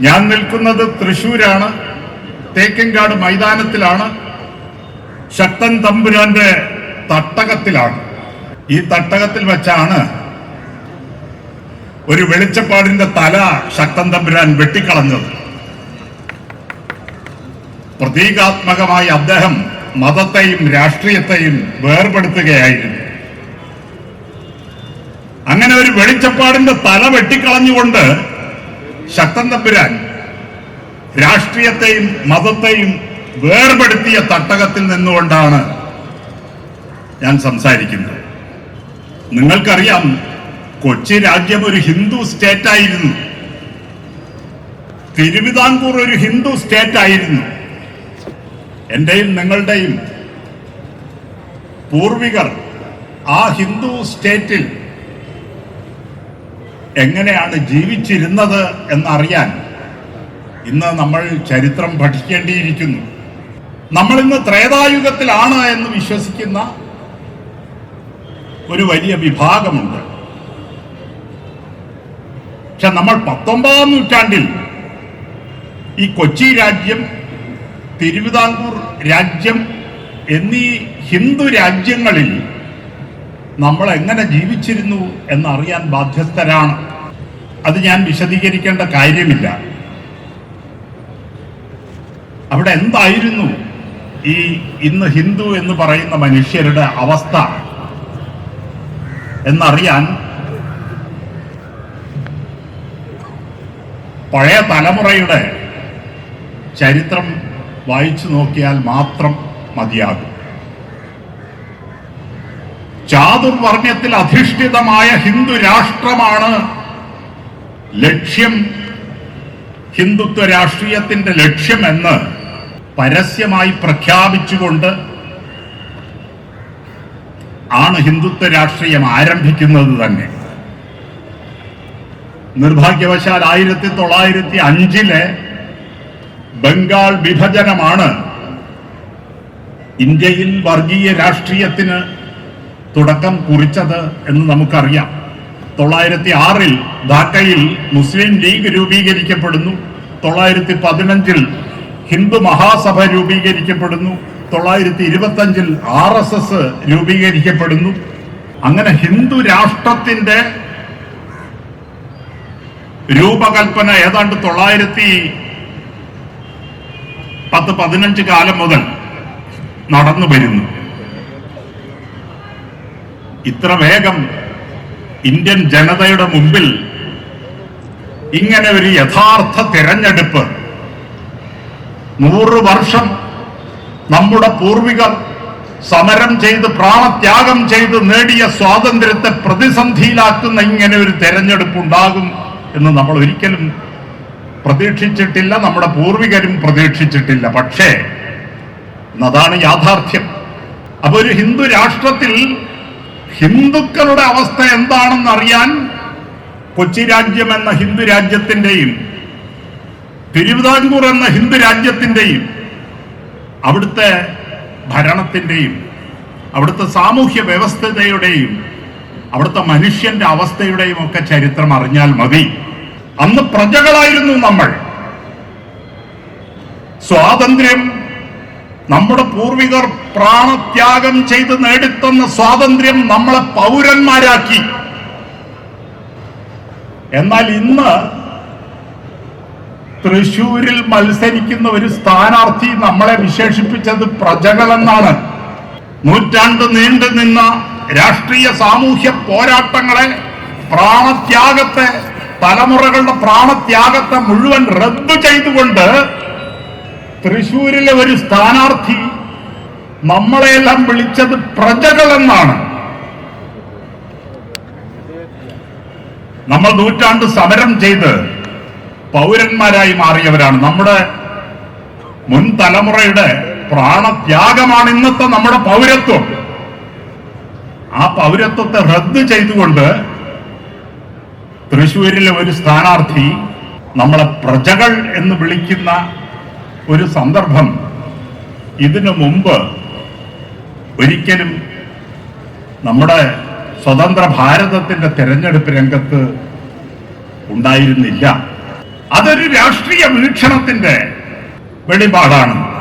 ഞാൻ നിൽക്കുന്നത് തൃശൂരാണ് തേക്കൻകാട് മൈതാനത്തിലാണ്. ശക്തൻ തമ്പുരാന്റെ തട്ടകത്തിലാണ്. ഈ തട്ടകത്തിൽ വെച്ചാണ് ഒരു വെളിച്ചപ്പാടിന്റെ തല ശക്തൻ തമ്പുരാൻ വെട്ടിക്കളഞ്ഞത്. പ്രതീകാത്മകമായി അദ്ദേഹം മതത്തെയും രാഷ്ട്രീയത്തെയും വേർപെടുത്തുകയായിരുന്നു. അങ്ങനെ ഒരു വെളിച്ചപ്പാടിന്റെ തല വെട്ടിക്കളഞ്ഞുകൊണ്ട് ശക്തൻ തമ്പുരാൻ രാഷ്ട്രീയത്തെയും മതത്തെയും വേർപെടുത്തിയ തട്ടകത്തിൽ നിന്നുകൊണ്ടാണ് ഞാൻ സംസാരിക്കുന്നത്. നിങ്ങൾക്കറിയാം കൊച്ചി രാജ്യം ഒരു ഹിന്ദു സ്റ്റേറ്റ് ആയിരുന്നു തിരുവിതാംകൂർ ഒരു ഹിന്ദു സ്റ്റേറ്റ് ആയിരുന്നു എന്റെയും നിങ്ങളുടെയും പൂർവികർ ആ ഹിന്ദു സ്റ്റേറ്റിൽ എങ്ങനെയാണ് ജീവിച്ചിരുന്നത് എന്നറിയാൻ ഇന്ന് നമ്മൾ ചരിത്രം പഠിക്കേണ്ടിയിരിക്കുന്നു. നമ്മൾ ഇന്ന് ത്രേതായുഗത്തിലാണ് എന്ന് വിശ്വസിക്കുന്ന ഒരു വലിയ വിഭാഗമുണ്ട്. പക്ഷെ നമ്മൾ പത്തൊമ്പതാം നൂറ്റാണ്ടിൽ ഈ കൊച്ചി രാജ്യം തിരുവിതാംകൂർ രാജ്യം എന്നീ ഹിന്ദു രാജ്യങ്ങളിൽ നമ്മൾ എങ്ങനെ ജീവിച്ചിരുന്നു എന്നറിയാൻ ബാധ്യസ്ഥരാണ്. അത് ഞാൻ വിശദീകരിക്കേണ്ട കാര്യമില്ല. അവിടെ എന്തായിരുന്നു ഈ ഇന്ന് ഹിന്ദു എന്ന് പറയുന്ന മനുഷ്യരുടെ അവസ്ഥ? എന്നറിയാൻ പഴയ തലമുറയുടെ ചരിത്രം വായിച്ചു നോക്കിയാൽ മാത്രം മതിയാകും. ചാതുർവർണത്തിൽ അധിഷ്ഠിതമായ ഹിന്ദു രാഷ്ട്രമാണ് ലക്ഷ്യം ഹിന്ദുത്വ രാഷ്ട്രീയത്തിന്റെ ലക്ഷ്യമെന്ന് പരസ്യമായി പ്രഖ്യാപിച്ചുകൊണ്ട് ആണ് ഹിന്ദുത്വ രാഷ്ട്രീയം ആരംഭിക്കുന്നത് തന്നെ. നിർഭാഗ്യവശാൽ ആയിരത്തി തൊള്ളായിരത്തി അഞ്ചിലെ ബംഗാൾ വിഭജനമാണ് ഇന്ത്യയിൽ വർഗീയ രാഷ്ട്രീയത്തിന് തുടക്കം കുറിച്ചത് എന്ന് നമുക്കറിയാം. തൊള്ളായിരത്തി ആറിൽ ധാക്കയിൽ മുസ്ലിം ലീഗ് രൂപീകരിക്കപ്പെടുന്നു. തൊള്ളായിരത്തി പതിനഞ്ചിൽ ഹിന്ദു മഹാസഭ രൂപീകരിക്കപ്പെടുന്നു. തൊള്ളായിരത്തി ഇരുപത്തി അഞ്ചിൽ ആർ എസ് എസ് രൂപീകരിക്കപ്പെടുന്നു. അങ്ങനെ ഹിന്ദു രാഷ്ട്രത്തിന്റെ രൂപകൽപ്പന ഏതാണ്ട് തൊള്ളായിരത്തി പത്ത് പതിനഞ്ച് കാലം മുതൽ നടന്നു വരുന്നു ഇത്ര വേഗം ഇന്ത്യൻ ജനതയുടെ മുമ്പിൽ ഇങ്ങനെ ഒരു യഥാർത്ഥ തിരഞ്ഞെടുപ്പ്. നൂറ് വർഷം നമ്മുടെ പൂർവികർ സമരം ചെയ്ത് പ്രാണത്യാഗം ചെയ്ത് നേടിയ സ്വാതന്ത്ര്യത്തെ പ്രതിസന്ധിയിലാക്കുന്ന ഇങ്ങനെ ഒരു തെരഞ്ഞെടുപ്പ് ഉണ്ടാകും എന്ന് നമ്മൾ ഒരിക്കലും പ്രതീക്ഷിച്ചിട്ടില്ല നമ്മുടെ പൂർവികരും പ്രതീക്ഷിച്ചിട്ടില്ല. പക്ഷേ അതാണ് യാഥാർത്ഥ്യം. അപ്പൊ ഒരു ഹിന്ദു രാഷ്ട്രത്തിൽ ഹിന്ദുക്കളുടെ അവസ്ഥ എന്താണെന്ന് അറിയാൻ കൊച്ചി രാജ്യം എന്ന ഹിന്ദു രാജ്യത്തിന്റെയും തിരുവിതാംകൂർ എന്ന ഹിന്ദു രാജ്യത്തിന്റെയും അവിടുത്തെ ഭരണത്തിന്റെയും അവിടുത്തെ സാമൂഹ്യ വ്യവസ്ഥതയുടെയും അവിടുത്തെ മനുഷ്യന്റെ അവസ്ഥയുടെയും ഒക്കെ ചരിത്രം അറിഞ്ഞാൽ മതി. അന്ന് പ്രജകളായിരുന്നു നമ്മൾ. സ്വാതന്ത്ര്യം നമ്മുടെ പൂർവികർ പ്രാണത്യാഗം ചെയ്ത് നേടിത്തന്ന സ്വാതന്ത്ര്യം നമ്മളെ പൗരന്മാരാക്കി. എന്നാൽ ഇന്ന് തൃശൂരിൽ മത്സരിക്കുന്ന ഒരു സ്ഥാനാർത്ഥി നമ്മളെ വിശേഷിപ്പിച്ചത് പ്രജകളെന്നാണ്. നൂറ്റാണ്ട് നീണ്ടു നിന്ന രാഷ്ട്രീയ സാമൂഹ്യ പോരാട്ടങ്ങളെ പ്രാണത്യാഗത്തെ തലമുറകളുടെ പ്രാണത്യാഗത്തെ മുഴുവൻ റദ്ദു ചെയ്തുകൊണ്ട് തൃശൂരിലെ ഒരു സ്ഥാനാർത്ഥി നമ്മളെയെല്ലാം വിളിച്ചത് പ്രജകളെന്നാണ്. നമ്മൾ നൂറ്റാണ്ട് സമരം ചെയ്ത് പൗരന്മാരായി മാറിയവരാണ്. നമ്മുടെ മുൻ തലമുറയുടെ പ്രാണത്യാഗമാണ് ഇന്നത്തെ നമ്മുടെ പൗരത്വം. ആ പൗരത്വത്തെ റദ്ദ് ചെയ്തുകൊണ്ട് തൃശൂരിലെ ഒരു സ്ഥാനാർത്ഥി നമ്മളെ പ്രജകൾ എന്ന് വിളിക്കുന്ന ഒരു സന്ദർഭം ഇതിനു മുമ്പ് ഒരിക്കലും നമ്മുടെ സ്വതന്ത്ര ഭാരതത്തിന്റെ തെരഞ്ഞെടുപ്പ് രംഗത്ത് ഉണ്ടായിരുന്നില്ല. അതൊരു രാഷ്ട്രീയ വീക്ഷണത്തിന്റെ വെളിപാടാണ്.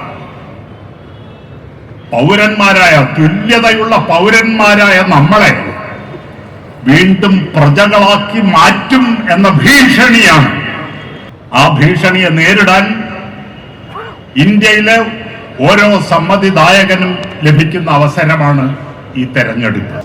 പൗരന്മാരായ തുല്യതയുള്ള പൗരന്മാരായ നമ്മളെ വീണ്ടും പ്രജകളാക്കി മാറ്റും എന്ന ഭീഷണിയാണ്. ആ ഭീഷണിയെ നേരിടാൻ ഇന്ത്യയിലെ ഓരോ സമ്മതിദായകനും ലഭിക്കുന്ന അവസരമാണ് ഈ തെരഞ്ഞെടുപ്പ്.